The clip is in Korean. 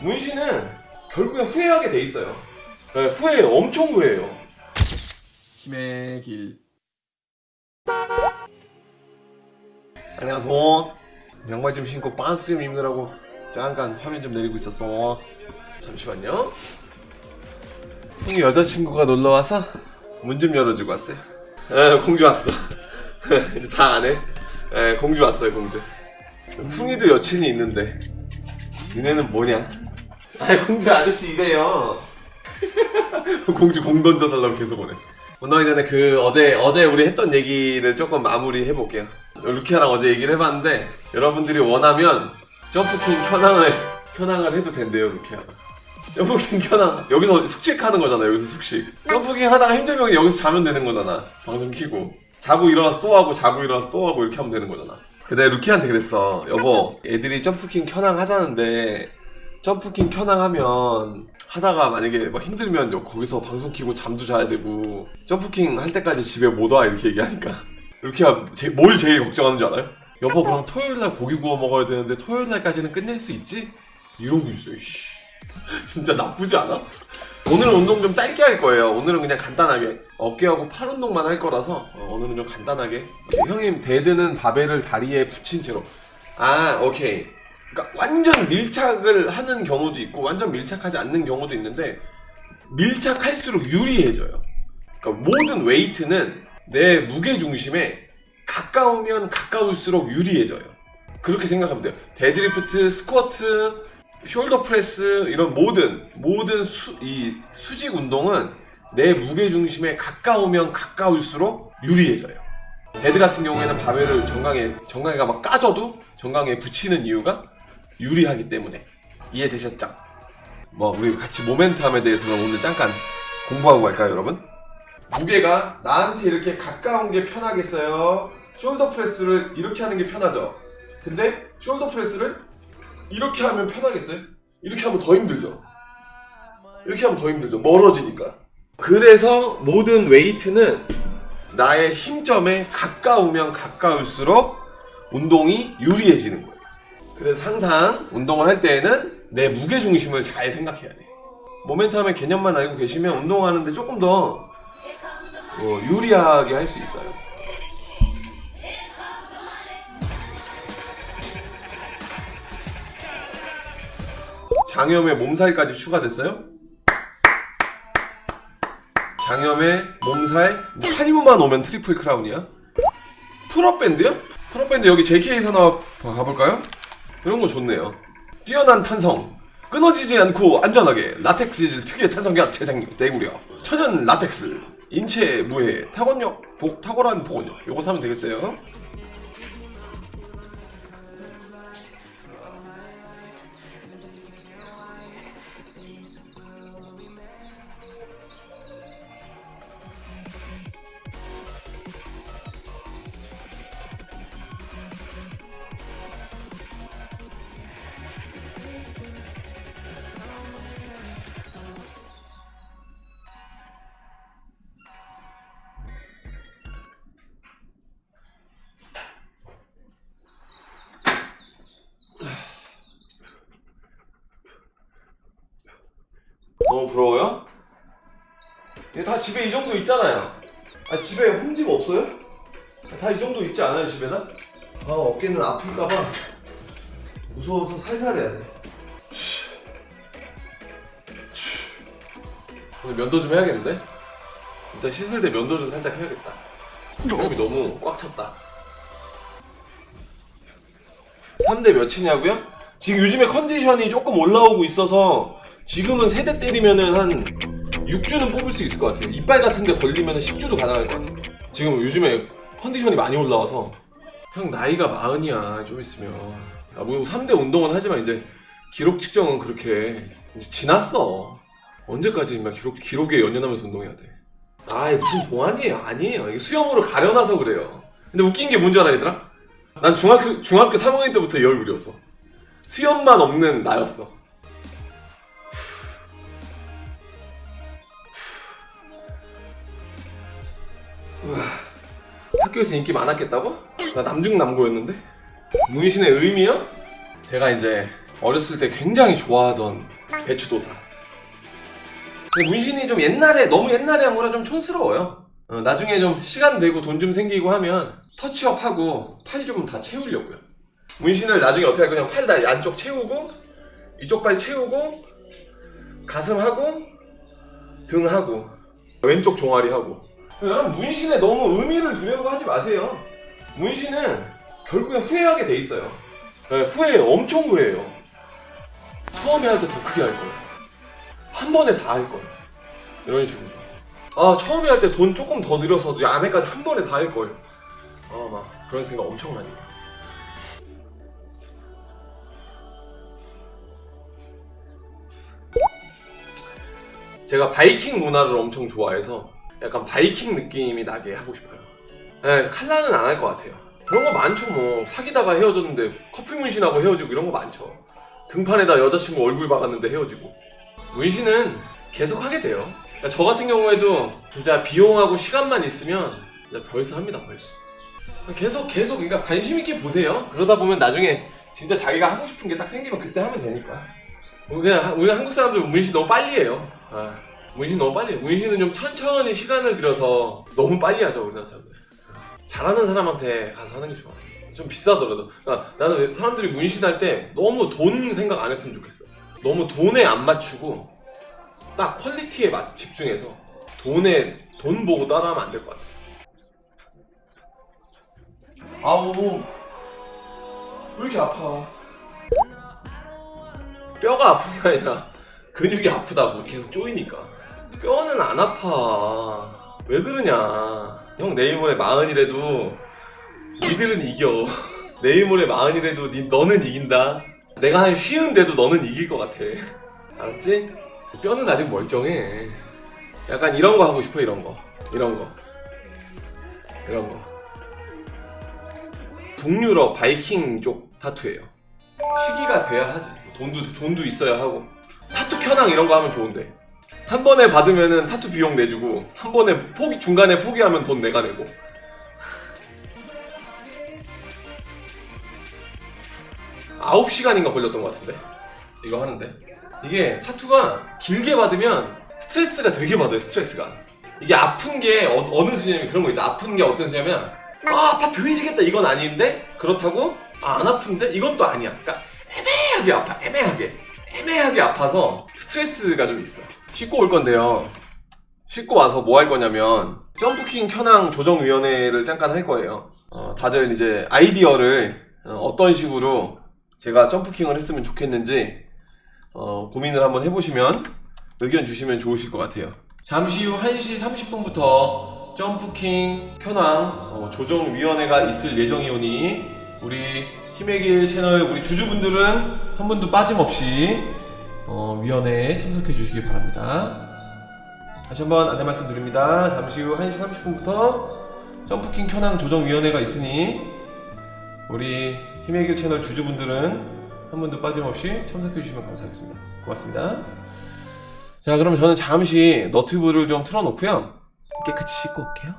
문신은 결국엔 후회하게 돼 있어요. 네, 후회해요. 엄청 후회해요. 힘의 길. 안녕하세요. 양말 좀 신고 반스 좀 입느라고 잠깐 화면 좀 내리고 있었어. 잠시만요. 풍이 여자친구가 놀러 와서 문 좀 열어주고 왔어요. 에, 공주 왔어. 이제 다 안 해. 에, 공주 왔어요, 공주. 풍이도 여친이 있는데 니네는 뭐냐? 아니 공주 아저씨 이래요. 공주 공 던져달라고 계속 오네. 전에 그 어제 어제 우리 했던 얘기를 조금 마무리 해 볼게요. 루키아랑 어제 얘기를 해봤는데 여러분들이 원하면 점프킹 현황을 현황을 해도 된대요 루키아가. 점프킹 현황 여기서 숙식하는 거잖아 여기서 숙식. 점프킹 하다가 힘들면 여기서 자면 되는 거잖아 방송 키고 자고 일어나서 또 하고 자고 일어나서 또 하고 이렇게 하면 되는 거잖아. 근데 루키한테 그랬어 여보 애들이 점프킹 현황 하자는데 점프킹 켜낭 하면 하다가 만약에 막 힘들면 요- 거기서 방송 키고 잠도 자야 되고 점프킹 할 때까지 집에 못 와 이렇게 얘기하니까 이렇게 제, 뭘 제일 걱정하는 줄 알아요? 여보 그럼 토요일날 고기 구워 먹어야 되는데 토요일날까지는 끝낼 수 있지? 이러고 있어요 씨. 진짜 나쁘지 않아? 오늘 운동 좀 짧게 할 거예요 오늘은 그냥 간단하게 어깨하고 팔 운동만 할 거라서 어, 오늘은 좀 간단하게 오케이, 형님 데드는 바벨을 다리에 붙인 채로 아 오케이 그러니까 완전 밀착을 하는 경우도 있고 완전 밀착하지 않는 경우도 있는데 밀착할수록 유리해져요. 그러니까 모든 웨이트는 내 무게 중심에 가까우면 가까울수록 유리해져요. 그렇게 생각하면 돼요. 데드리프트, 스쿼트, 숄더 프레스 이런 모든 모든 수, 이 수직 운동은 내 무게 중심에 가까우면 가까울수록 유리해져요. 데드 같은 경우에는 바벨을 정강에 정강에가 막 까져도 정강에 붙이는 이유가 유리하기 때문에 이해되셨죠? 뭐 우리 같이 모멘텀에 대해서는 오늘 잠깐 공부하고 갈까요, 여러분? 무게가 나한테 이렇게 가까운 게 편하겠어요. 숄더 프레스를 이렇게 하는 게 편하죠. 근데 숄더 프레스를 이렇게 하면 편하겠어요? 이렇게 하면 더 힘들죠. 이렇게 하면 더 힘들죠. 멀어지니까. 그래서 모든 웨이트는 나의 힘점에 가까우면 가까울수록 운동이 유리해지는 거예요. 그래서 항상 운동을 할 때에는 내 무게 중심을 잘 생각해야 돼. 모멘텀의 개념만 알고 계시면 운동하는데 조금 더 어, 유리하게 할 수 있어요. 장염에 몸살까지 추가됐어요? 장염에 몸살 뭐 한이만 오면 트리플 크라운이야? 풀업 밴드요? 풀업 밴드 여기 JK 산업 가볼까요? 이런 거 좋네요. 뛰어난 탄성, 끊어지지 않고 안전하게 라텍스 질 특유의 탄성과 재생력, 대구려, 천연 라텍스, 인체 무해, 타건력, 복, 탁월한 복원력. 요거 사면 되겠어요. 너무 부러워요? 다 집에 이 정도 있잖아요. 아 집에 홈집 없어요? 다 이 정도 있지 않아요 집에다? 아 어깨는 아플까봐 무서워서 살살 해야 돼. 오늘 면도 좀 해야겠는데? 일단 씻을 때 면도 좀 살짝 해야겠다. 몸이 너무 꽉 찼다. 3대 몇이냐고요? 지금 요즘에 컨디션이 조금 올라오고 있어서 지금은 세 대 때리면은 한 6주는 뽑을 수 있을 것 같아요. 이빨 같은 데 걸리면 10주도 가능할 것 같아요. 지금 요즘에 컨디션이 많이 올라와서 형 나이가 마흔이야 좀 있으면 아, 뭐 3대 운동은 하지만 이제 기록 측정은 그렇게 이제 지났어. 언제까지 막 기록, 기록에 연연하면서 운동해야 돼. 아 무슨 동안이에요 아니에요 이게 수영으로 가려놔서 그래요 근데 웃긴 게 뭔지 알아 얘들아? 난 중학교 중학교 3학년 때부터 이 얼굴이었어 수염만 없는 나였어 학교에서 인기 많았겠다고? 나 남중남고였는데 문신의 의미요? 제가 이제 어렸을 때 굉장히 좋아하던 배추도사. 문신이 좀 옛날에 너무 옛날에 한 거라 좀 촌스러워요. 어, 나중에 좀 시간 되고 돈 좀 생기고 하면 터치업 하고 팔이 좀 다 채우려고요. 문신을 나중에 어떻게 할 거냐면 팔 다 안쪽 채우고 이쪽 발 채우고 가슴 하고 등 하고 왼쪽 종아리 하고 여러분 문신에 너무 의미를 두려고 하지 마세요. 문신은 결국엔 후회하게 돼 있어요. 네, 후회해요. 엄청 후회해요. 처음에 할 때 더 크게 할 거예요. 한 번에 다 할 거예요. 이런 식으로. 아, 처음에 할 때 돈 조금 더 들여서 안에까지 한 번에 다 할 거예요. 아, 막 그런 생각 엄청 많이 해요. 제가 바이킹 문화를 엄청 좋아해서 약간 바이킹 느낌이 나게 하고 싶어요. 네, 칼라는 안 할 것 같아요. 그런 거 많죠, 뭐. 사귀다가 헤어졌는데 커플 문신하고 헤어지고 이런 거 많죠. 등판에다 여자친구 얼굴 박았는데 헤어지고. 문신은 계속 하게 돼요. 그러니까 저 같은 경우에도 진짜 비용하고 시간만 있으면 진짜 벌써 합니다, 벌써. 계속, 계속, 그러니까 관심 있게 보세요. 그러다 보면 나중에 진짜 자기가 하고 싶은 게 딱 생기면 그때 하면 되니까. 그냥 우리 한국 사람들 문신 너무 빨리 해요. 아, 문신 너무 빨리. 문신은 좀 천천히 시간을 들여서 너무 빨리 하죠, 우리나라 사람들. 잘하는 사람한테 가서 하는 게 좋아. 좀 비싸더라도. 그러니까 나는 왜 사람들이 문신할 때 너무 돈 생각 안 했으면 좋겠어. 너무 돈에 안 맞추고 딱 퀄리티에 맞, 집중해서 돈에 돈 보고 따라하면 안 될 것 같아. 아우 왜 이렇게 아파? 뼈가 아픈 게 아니라 근육이 아프다고 계속 쪼이니까. 뼈는 안 아파. 왜 그러냐. 형 모레 마흔이라도 니들은 이겨. 모레 마흔이라도 니, 너는 이긴다. 내가 한 쉬운데도 너는 이길 것 같아. 알았지? 뼈는 아직 멀쩡해. 약간 이런 거 하고 싶어, 이런 거. 이런 거. 이런 거. 북유럽 바이킹 쪽 타투예요. 시기가 돼야 하지. 돈도, 돈도 있어야 하고. 타투 켜낭 이런 거 하면 좋은데. 한 번에 받으면은 타투 비용 내주고, 한 번에 포기, 중간에 포기하면 돈 내가 내고. 아홉 시간인가 걸렸던 것 같은데? 이거 하는데? 이게 타투가 길게 받으면 스트레스가 되게 받아요 스트레스가. 이게 아픈 게 어, 느 수냐면 그런 거 있죠. 아픈 게 어떤 수냐면 아 아파 드해지겠다. 이건 아닌데? 그렇다고 아, 안 아픈데? 이건 또 아니야. 그러니까 애매하게 아파 애매하게. 애매하게 아파서 스트레스가 좀 있어 씻고 올 건데요 씻고 와서 뭐 할 거냐면 점프킹 현황 조정위원회를 잠깐 할 거예요 어, 다들 이제 아이디어를 어, 어떤 식으로 제가 점프킹을 했으면 좋겠는지 어, 고민을 한번 해보시면 의견 주시면 좋으실 것 같아요. 잠시 후 1시 30분부터 점프킹 현황 어, 조정위원회가 있을 예정이오니 우리 힘의 길 채널 우리 주주분들은 한 분도 빠짐없이 어, 위원회에 참석해 주시기 바랍니다. 다시 한번 안내 말씀드립니다. 잠시 후 1시 30분부터 점프킹 현황 조정위원회가 있으니 우리 힘의 길 채널 주주분들은 한 분도 빠짐없이 참석해 주시면 감사하겠습니다. 고맙습니다. 자, 그럼 저는 잠시 너튜브를 좀 틀어놓고요. 깨끗이 씻고 올게요.